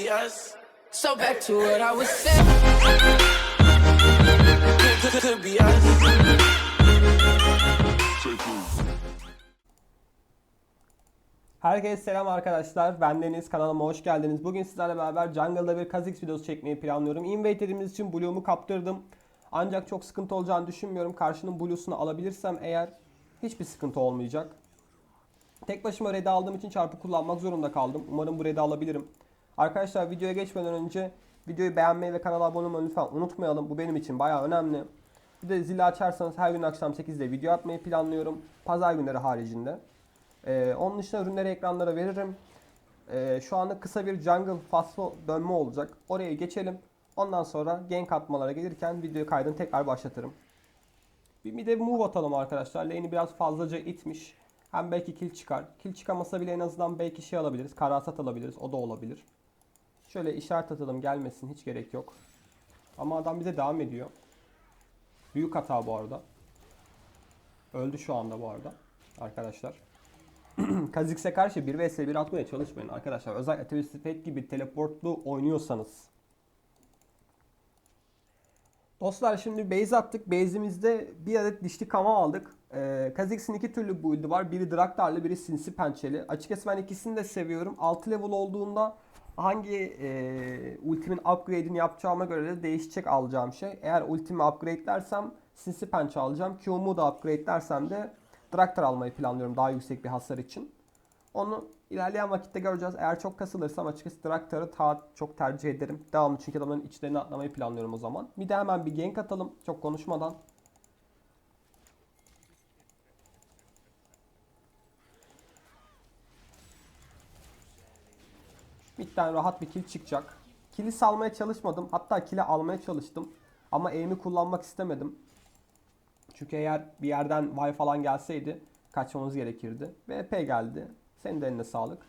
be us. So back to what I was saying. Herkese selam arkadaşlar. Ben Deniz. Kanalıma hoş geldiniz. Bugün sizlerle beraber Jungle'da bir Kha'Zix videosu çekmeyi planlıyorum. Invade'imiz için Blue'umu kaptırdım. Ancak çok sıkıntı olacağını düşünmüyorum. Karşının Blue'sunu alabilirsem eğer hiçbir sıkıntı olmayacak. Tek başıma red'i aldığım için çarpı kullanmak zorunda kaldım. Umarım bu red'i alabilirim. Arkadaşlar videoya geçmeden önce videoyu beğenmeyi ve kanala abone olmayı lütfen unutmayalım. Bu benim için bayağı önemli. Bir de zili açarsanız her gün akşam 8'de video atmayı planlıyorum. Pazar günleri haricinde. Ee, onun dışında ürünleri ekranlara veririm. Ee, şu anda kısa bir jungle faslı dönme olacak. Oraya geçelim. Ondan sonra gank atmalara gelirken video kaydını tekrar başlatırım. Bir, bir de move atalım arkadaşlar. Lane'i biraz fazlaca itmiş. Hem belki kill çıkar. Kill çıkamasa bile en azından belki şey alabiliriz. Karasat alabiliriz. O da olabilir. Şöyle işaret atalım gelmesin. Hiç gerek yok. Ama adam bize devam ediyor. Büyük hata bu arada. Öldü şu anda bu arada. Arkadaşlar. Kha'Zix'e karşı 1 vs 1 atmaya çalışmayın arkadaşlar. Özellikle Twisted Fate gibi teleportlu oynuyorsanız. Dostlar şimdi base attık. Base'imizde bir adet dişli kama aldık. Ee, Kha'Zix'in iki türlü build'i var. Biri Draktar'lı, biri Sinsi Pençeli. Açıkçası ben ikisini de seviyorum. 6 level olduğunda hangi e, ultimin upgrade'ini yapacağıma göre de değişecek alacağım şey. Eğer ultimi upgrade'lersem Sinsi Pençe alacağım. Q'mu da upgrade'lersem de Draktar almayı planlıyorum daha yüksek bir hasar için. Onu ilerleyen vakitte göreceğiz. Eğer çok kasılırsam açıkçası Draktar'ı daha çok tercih ederim. Devamlı çünkü adamların içlerine atlamayı planlıyorum o zaman. Bir de hemen bir gank atalım çok konuşmadan. Midden rahat bir kill çıkacak. Kill'i salmaya çalışmadım. Hatta kill'i almaya çalıştım. Ama aim'i kullanmak istemedim. Çünkü eğer bir yerden vay falan gelseydi kaçmamız gerekirdi. Epey geldi. Senin de eline sağlık.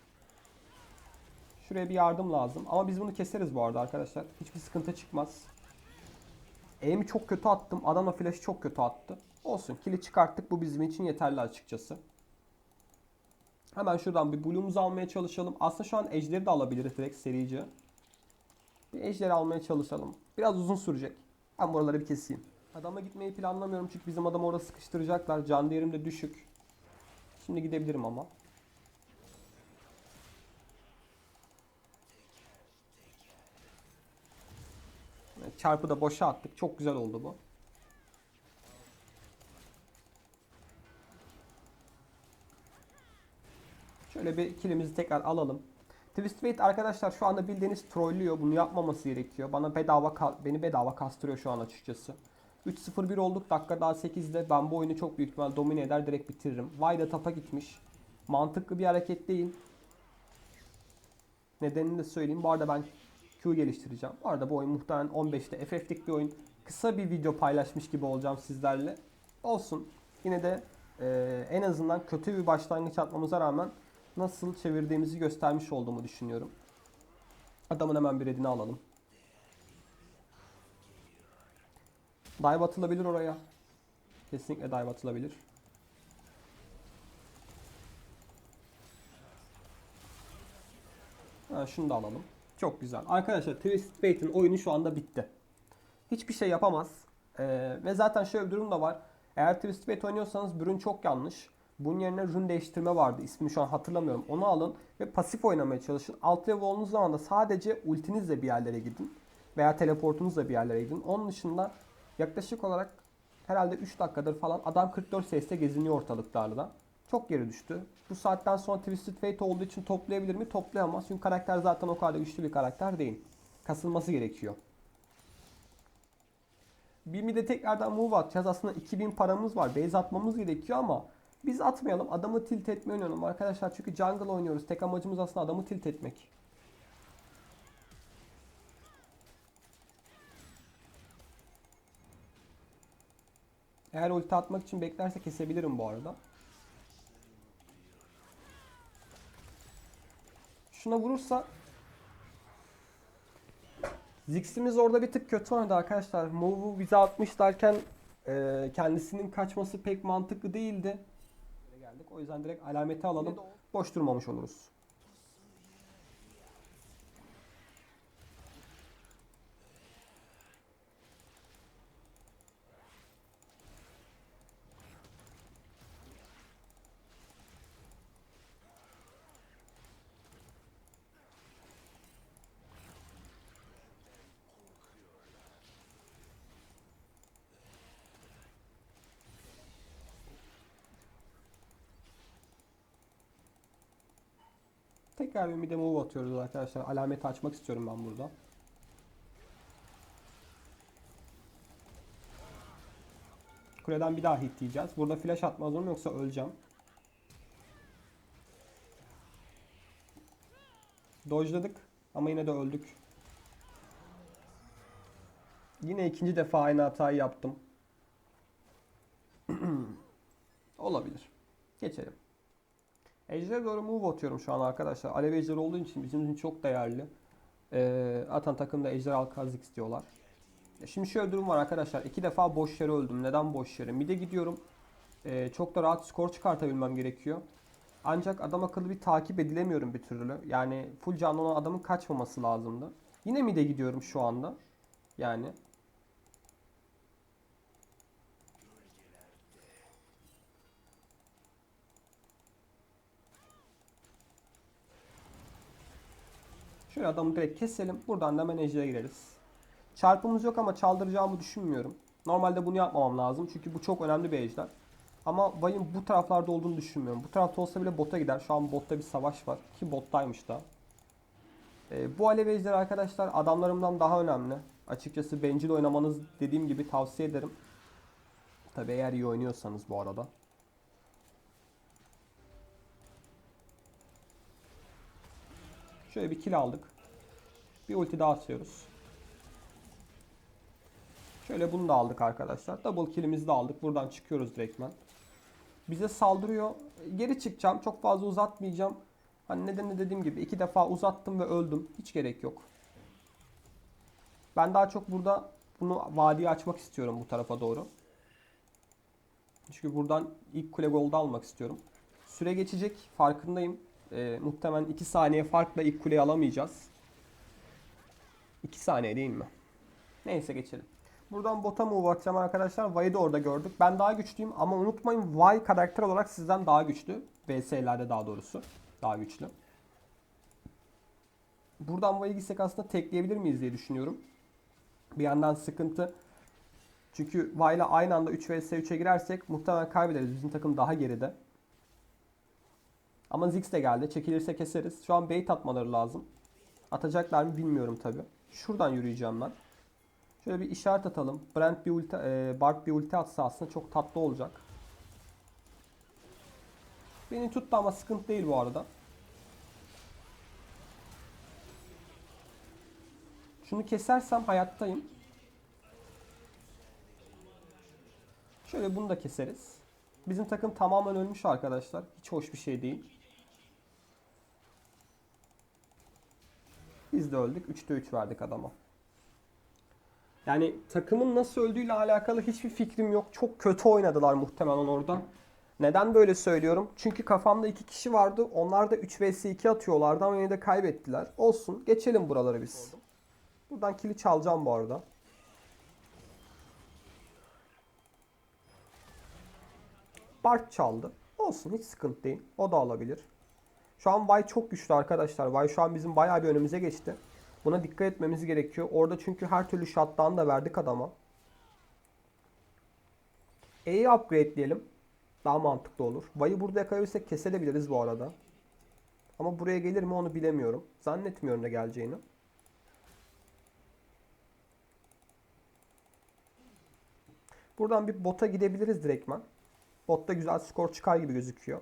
Şuraya bir yardım lazım. Ama biz bunu keseriz bu arada arkadaşlar. Hiçbir sıkıntı çıkmaz. Aim'i çok kötü attım. Adam o flash'ı çok kötü attı. Olsun. Kill'i çıkarttık. Bu bizim için yeterli açıkçası. Hemen şuradan bir Blue'umuzu almaya çalışalım. Aslında şu an Ejder'i de alabiliriz direkt serici. Bir Ejder'i almaya çalışalım. Biraz uzun sürecek. Ben buraları bir keseyim. Adama gitmeyi planlamıyorum çünkü bizim adamı orada sıkıştıracaklar. Can değerim de düşük. Şimdi gidebilirim ama. Çarpı da boşa attık. Çok güzel oldu bu. Şöyle bir kilimizi tekrar alalım. Twist Fate arkadaşlar şu anda bildiğiniz trollüyor. Bunu yapmaması gerekiyor. Bana bedava beni bedava kastırıyor şu an açıkçası. 3-0-1 olduk. Dakika daha 8'de. Ben bu oyunu çok büyük ihtimal domine eder. Direkt bitiririm. Vayda tapa gitmiş. Mantıklı bir hareket değil. Nedenini de söyleyeyim. Bu arada ben Q geliştireceğim. Bu arada bu oyun muhtemelen 15'te FF'lik bir oyun. Kısa bir video paylaşmış gibi olacağım sizlerle. Olsun. Yine de e, en azından kötü bir başlangıç atmamıza rağmen nasıl çevirdiğimizi göstermiş olduğumu düşünüyorum. Adamın hemen bir redini alalım. Dive atılabilir oraya. Kesinlikle dive atılabilir. Ha, şunu da alalım. Çok güzel. Arkadaşlar Twisted Fate'in oyunu şu anda bitti. Hiçbir şey yapamaz. Ee, ve zaten şöyle bir durum da var. Eğer Twisted Fate oynuyorsanız bir ürün çok yanlış. Bunun yerine rune değiştirme vardı. İsmini şu an hatırlamıyorum. Onu alın ve pasif oynamaya çalışın. Alt level olduğunuz zaman da sadece ultinizle bir yerlere gidin. Veya teleportunuzla bir yerlere gidin. Onun dışında yaklaşık olarak herhalde 3 dakikadır falan adam 44 sesle geziniyor ortalıklarda. Çok geri düştü. Bu saatten sonra Twisted Fate olduğu için toplayabilir mi? Toplayamaz. Çünkü karakter zaten o kadar güçlü bir karakter değil. Kasılması gerekiyor. Bir de tekrardan move atacağız. Aslında 2000 paramız var. Base atmamız gerekiyor ama biz atmayalım. Adamı tilt etmeyi oynayalım arkadaşlar. Çünkü jungle oynuyoruz. Tek amacımız aslında adamı tilt etmek. Eğer ulti atmak için beklerse kesebilirim bu arada. Şuna vurursa Ziggs'imiz orada bir tık kötü oynadı arkadaşlar. Move'u bize atmış derken e, kendisinin kaçması pek mantıklı değildi. Geldik. O yüzden direkt alameti alalım. Boş durmamış oluruz. Tekrar bir mide move atıyoruz arkadaşlar. Alameti açmak istiyorum ben burada. Kuleden bir daha hit yiyeceğiz. Burada flash atmaz mı yoksa öleceğim. Dodge'ladık ama yine de öldük. Yine ikinci defa aynı hatayı yaptım. Olabilir. Geçelim. Ejder'e doğru move atıyorum şu an arkadaşlar. Alev ejder olduğu için bizim için çok değerli. Ee, atan takımda ejder alkazlık istiyorlar. E Şimdi şöyle durum var arkadaşlar. İki defa boş yere öldüm. Neden boş yere? Mide gidiyorum. Ee, çok da rahat skor çıkartabilmem gerekiyor. Ancak adam akıllı bir takip edilemiyorum bir türlü. Yani full canlı olan adamın kaçmaması lazımdı. Yine mide gidiyorum şu anda. Yani Şöyle adamı direkt keselim. Buradan da hemen ejder'e gireriz. Çarpımız yok ama çaldıracağımı düşünmüyorum. Normalde bunu yapmamam lazım. Çünkü bu çok önemli bir ejder. Ama Vay'ın bu taraflarda olduğunu düşünmüyorum. Bu tarafta olsa bile bota gider. Şu an botta bir savaş var. Ki bottaymış da. Ee, bu alev ejderi arkadaşlar adamlarımdan daha önemli. Açıkçası bencil oynamanız dediğim gibi tavsiye ederim. Tabi eğer iyi oynuyorsanız bu arada. Şöyle bir kill aldık. Bir ulti daha atıyoruz. Şöyle bunu da aldık arkadaşlar. Double kill'imizi de aldık. Buradan çıkıyoruz direktmen. Bize saldırıyor. Geri çıkacağım. Çok fazla uzatmayacağım. Hani nedenini dediğim gibi iki defa uzattım ve öldüm. Hiç gerek yok. Ben daha çok burada bunu vadiyi açmak istiyorum bu tarafa doğru. Çünkü buradan ilk kule goldu almak istiyorum. Süre geçecek farkındayım. Ee, muhtemelen 2 saniye farkla ilk kuleyi alamayacağız. 2 saniye değil mi? Neyse geçelim. Buradan bota move atacağım arkadaşlar. Vay'ı da orada gördük. Ben daha güçlüyüm ama unutmayın Vay karakter olarak sizden daha güçlü. VS'lerde daha doğrusu. Daha güçlü. Buradan Vay'ı gitsek aslında tekleyebilir miyiz diye düşünüyorum. Bir yandan sıkıntı. Çünkü Vay ile aynı anda 3 vs 3'e girersek muhtemelen kaybederiz. Bizim takım daha geride. Ama Ziggs de geldi. Çekilirse keseriz. Şu an bait atmaları lazım. Atacaklar mı bilmiyorum tabi. Şuradan yürüyeceğim ben. Şöyle bir işaret atalım. Brent bir ulti, e, Bart bir ulti atsa aslında çok tatlı olacak. Beni tuttu ama sıkıntı değil bu arada. Şunu kesersem hayattayım. Şöyle bunu da keseriz. Bizim takım tamamen ölmüş arkadaşlar. Hiç hoş bir şey değil. Biz de öldük. 3'te 3 verdik adama. Yani takımın nasıl öldüğüyle alakalı hiçbir fikrim yok. Çok kötü oynadılar muhtemelen orada. Neden böyle söylüyorum? Çünkü kafamda iki kişi vardı. Onlar da 3 vs 2 atıyorlardı ama yine de kaybettiler. Olsun. Geçelim buraları biz. Buradan kili çalacağım bu arada. Bart çaldı. Olsun hiç sıkıntı değil. O da alabilir. Şu an Vay çok güçlü arkadaşlar. Vay şu an bizim bayağı bir önümüze geçti. Buna dikkat etmemiz gerekiyor. Orada çünkü her türlü shutdown da verdik adama. E'yi upgrade'leyelim. Daha mantıklı olur. Vay'ı burada yakalayırsak kesebiliriz bu arada. Ama buraya gelir mi onu bilemiyorum. Zannetmiyorum da geleceğini. Buradan bir bota gidebiliriz direktman. Botta güzel skor çıkar gibi gözüküyor.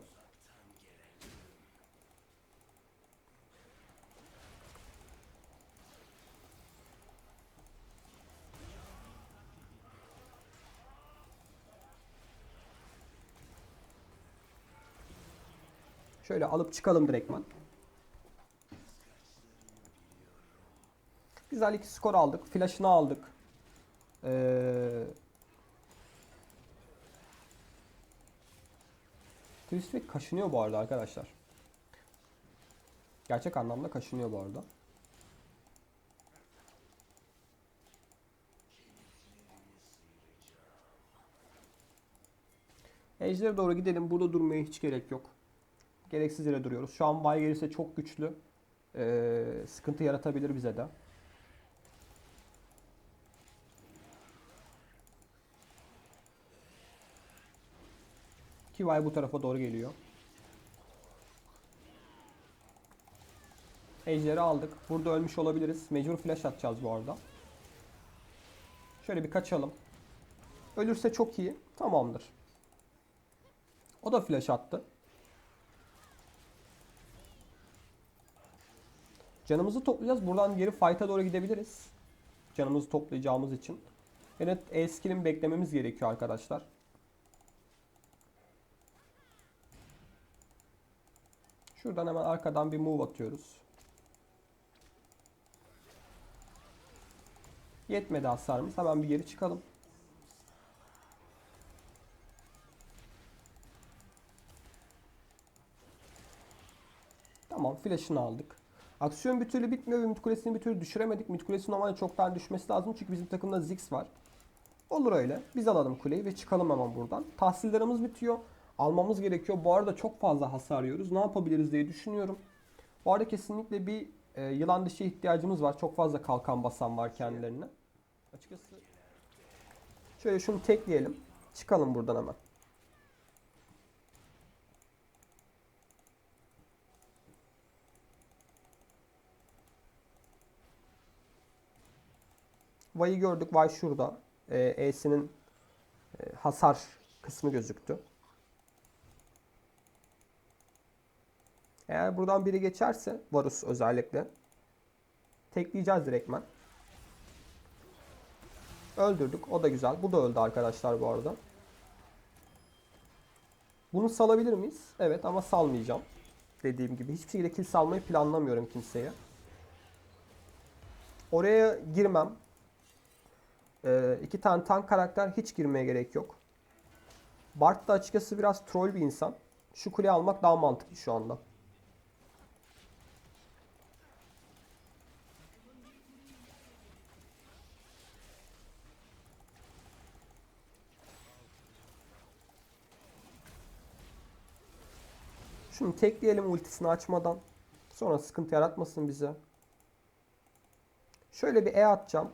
Şöyle alıp çıkalım direktman. Güzel iki skor aldık. Flash'ını aldık. Ee, Twisted kaşınıyor bu arada arkadaşlar. Gerçek anlamda kaşınıyor bu arada. Ejder'e doğru gidelim. Burada durmaya hiç gerek yok. Gereksiz yere duruyoruz. Şu an Bay gelirse çok güçlü. Ee, sıkıntı yaratabilir bize de. Ki Vay bu tarafa doğru geliyor. Ejderi aldık. Burada ölmüş olabiliriz. Mecbur flash atacağız bu arada. Şöyle bir kaçalım. Ölürse çok iyi. Tamamdır. O da flash attı. Canımızı toplayacağız. Buradan geri fight'a doğru gidebiliriz. Canımızı toplayacağımız için. Yine E beklememiz gerekiyor arkadaşlar. Şuradan hemen arkadan bir move atıyoruz. Yetmedi hasarımız. Hemen bir geri çıkalım. Tamam flash'ını aldık. Aksiyon bir türlü bitmiyor ve mid kulesini bir türlü düşüremedik. Mid kulesi normalde çoktan düşmesi lazım çünkü bizim takımda Ziggs var. Olur öyle. Biz alalım kuleyi ve çıkalım hemen buradan. Tahsillerimiz bitiyor. Almamız gerekiyor. Bu arada çok fazla hasar yiyoruz. Ne yapabiliriz diye düşünüyorum. Bu arada kesinlikle bir e, yılan dişi ihtiyacımız var. Çok fazla kalkan basan var kendilerine. Açıkçası şöyle şunu tekleyelim. Çıkalım buradan hemen. Vay'ı gördük. Vay şurada. Ee, E'sinin e, hasar kısmı gözüktü. Eğer buradan biri geçerse Varus özellikle tekleyeceğiz direktmen. Öldürdük. O da güzel. Bu da öldü arkadaşlar bu arada. Bunu salabilir miyiz? Evet ama salmayacağım. Dediğim gibi hiçbir şekilde kill salmayı planlamıyorum kimseye. Oraya girmem. Ee, iki tane tank karakter hiç girmeye gerek yok. Bart da açıkçası biraz troll bir insan. Şu kuleyi almak daha mantıklı şu anda. Şunu tekleyelim ultisini açmadan. Sonra sıkıntı yaratmasın bize. Şöyle bir E atacağım.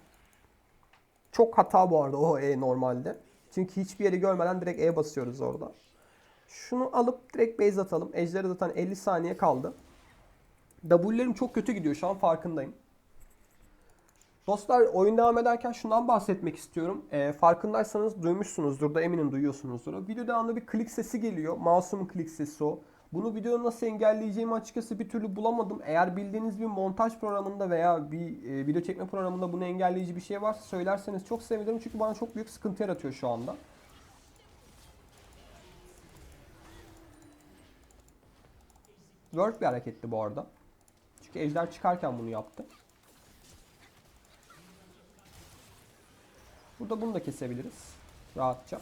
Çok hata bu arada o E normalde. Çünkü hiçbir yeri görmeden direkt E basıyoruz orada. Şunu alıp direkt base atalım. Ejder'e zaten 50 saniye kaldı. W'lerim çok kötü gidiyor şu an farkındayım. Dostlar oyun devam ederken şundan bahsetmek istiyorum. Ee, farkındaysanız duymuşsunuzdur da eminim duyuyorsunuzdur. Video devamlı bir klik sesi geliyor. Mouse'umun klik sesi o. Bunu videoyu nasıl engelleyeceğimi açıkçası bir türlü bulamadım. Eğer bildiğiniz bir montaj programında veya bir e, video çekme programında bunu engelleyici bir şey varsa söylerseniz çok sevinirim. Çünkü bana çok büyük sıkıntı yaratıyor şu anda. Work bir hareketti bu arada. Çünkü ejder çıkarken bunu yaptı. Burada bunu da kesebiliriz. Rahatça.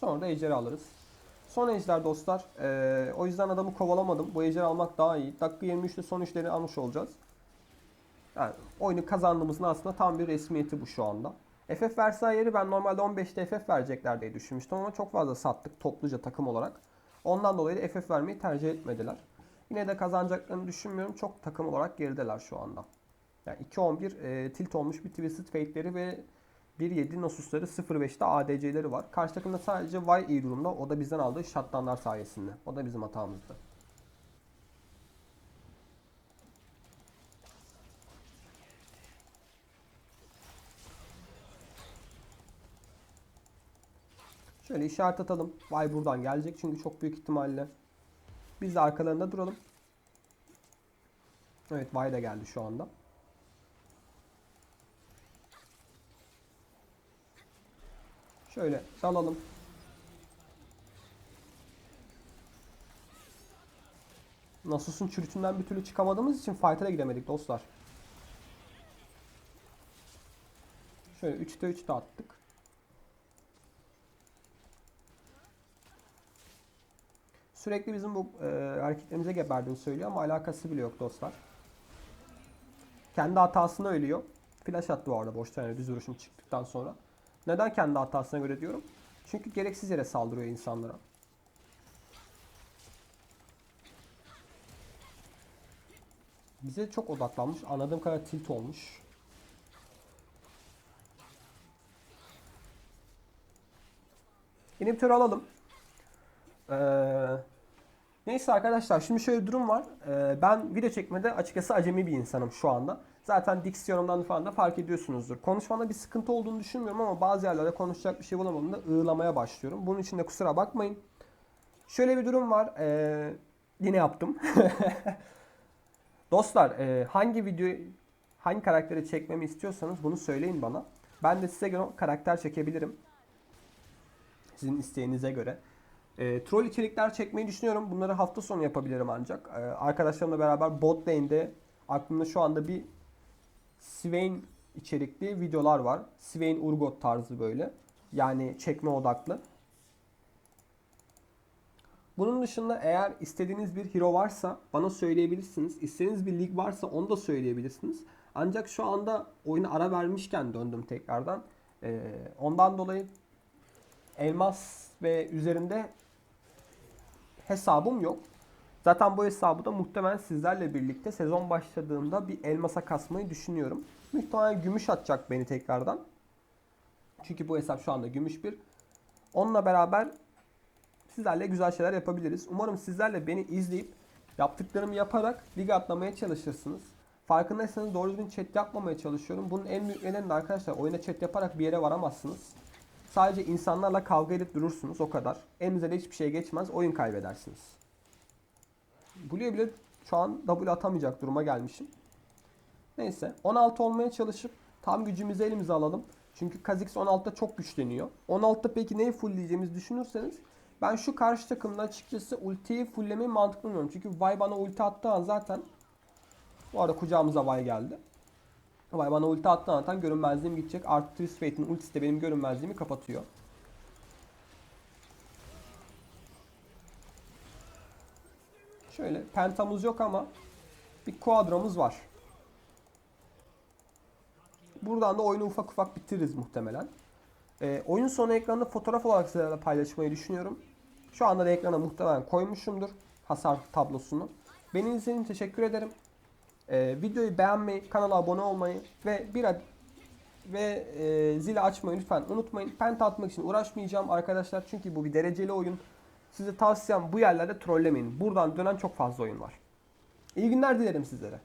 Sonra da ejderi alırız. Son ejder dostlar. Ee, o yüzden adamı kovalamadım. Bu ejderi almak daha iyi. Dakika 23'te son işleri almış olacağız. Yani oyunu kazandığımızın aslında tam bir resmiyeti bu şu anda. FF Versailles'i ben normalde 15'te FF verecekler diye düşünmüştüm ama çok fazla sattık topluca takım olarak. Ondan dolayı da FF vermeyi tercih etmediler. Yine de kazanacaklarını düşünmüyorum. Çok takım olarak gerideler şu anda. Yani 2-11 e, tilt olmuş bir Twisted Fate'leri ve 1-7 Nasus'ları 0-5'te ADC'leri var. Karşı takımda sadece Vay iyi durumda. O da bizden aldığı shutdownlar sayesinde. O da bizim hatamızdı. Şöyle işaret atalım. Vay buradan gelecek çünkü çok büyük ihtimalle. Biz de arkalarında duralım. Evet Vay da geldi şu anda. Şöyle salalım. Nasus'un çürütünden bir türlü çıkamadığımız için fight'a da gidemedik dostlar. Şöyle 3'te 3 de attık. Sürekli bizim bu e, hareketlerimize geberdiğini söylüyor ama alakası bile yok dostlar. Kendi hatasını ölüyor. Flash attı bu arada boş tane düz vuruşum çıktıktan sonra. Neden kendi hatasına göre diyorum? Çünkü gereksiz yere saldırıyor insanlara. Bize çok odaklanmış. Anladığım kadar tilt olmuş. İnhibitörü alalım. Ee, Neyse arkadaşlar şimdi şöyle bir durum var. Ee, ben video çekmede açıkçası acemi bir insanım şu anda. Zaten diksiyonumdan falan da fark ediyorsunuzdur. Konuşmamda bir sıkıntı olduğunu düşünmüyorum ama bazı yerlerde konuşacak bir şey bulamadığımda ığlamaya başlıyorum. Bunun için de kusura bakmayın. Şöyle bir durum var. Ee, yine yaptım. Dostlar e, hangi videoyu hangi karakteri çekmemi istiyorsanız bunu söyleyin bana. Ben de size göre karakter çekebilirim. Sizin isteğinize göre. E, troll içerikler çekmeyi düşünüyorum. Bunları hafta sonu yapabilirim ancak. E, arkadaşlarımla beraber bot lane'de aklımda şu anda bir Swain içerikli videolar var. Swain Urgot tarzı böyle. Yani çekme odaklı. Bunun dışında eğer istediğiniz bir hero varsa bana söyleyebilirsiniz. İstediğiniz bir lig varsa onu da söyleyebilirsiniz. Ancak şu anda oyuna ara vermişken döndüm tekrardan. Ee, ondan dolayı elmas ve üzerinde hesabım yok. Zaten bu hesabı da muhtemelen sizlerle birlikte sezon başladığında bir elmasa kasmayı düşünüyorum. Muhtemelen gümüş atacak beni tekrardan. Çünkü bu hesap şu anda gümüş bir. Onunla beraber sizlerle güzel şeyler yapabiliriz. Umarım sizlerle beni izleyip yaptıklarımı yaparak lig atlamaya çalışırsınız. Farkındaysanız doğru düzgün chat yapmamaya çalışıyorum. Bunun en büyük nedeni de arkadaşlar oyuna chat yaparak bir yere varamazsınız. Sadece insanlarla kavga edip durursunuz o kadar. Elinize de hiçbir şey geçmez. Oyun kaybedersiniz. Blue'ya bile şu an W atamayacak duruma gelmişim. Neyse 16 olmaya çalışıp tam gücümüzü elimize alalım. Çünkü Kha'Zix 16'da çok güçleniyor. 16'da peki neyi fullleyeceğimizi düşünürseniz ben şu karşı takımda açıkçası ultiyi fulllemeyi mantıklı bulmuyorum. Çünkü Vay bana ulti attığı an zaten bu arada kucağımıza Vay geldi. Vay bana ulti attığı an zaten görünmezliğim gidecek. Artı Tris Fate'in ultisi de benim görünmezliğimi kapatıyor. Şöyle pentamız yok ama bir quadramız var. Buradan da oyunu ufak ufak bitiririz muhtemelen. Ee, oyun sonu ekranında fotoğraf olarak sizlerle paylaşmayı düşünüyorum. Şu anda da ekrana muhtemelen koymuşumdur hasar tablosunu. Beni izlediğiniz teşekkür ederim. Ee, videoyu beğenmeyi, kanala abone olmayı ve bir ad- ve e, zili açmayı lütfen unutmayın. Penta atmak için uğraşmayacağım arkadaşlar çünkü bu bir dereceli oyun. Size tavsiyem bu yerlerde trollemeyin. Buradan dönen çok fazla oyun var. İyi günler dilerim sizlere.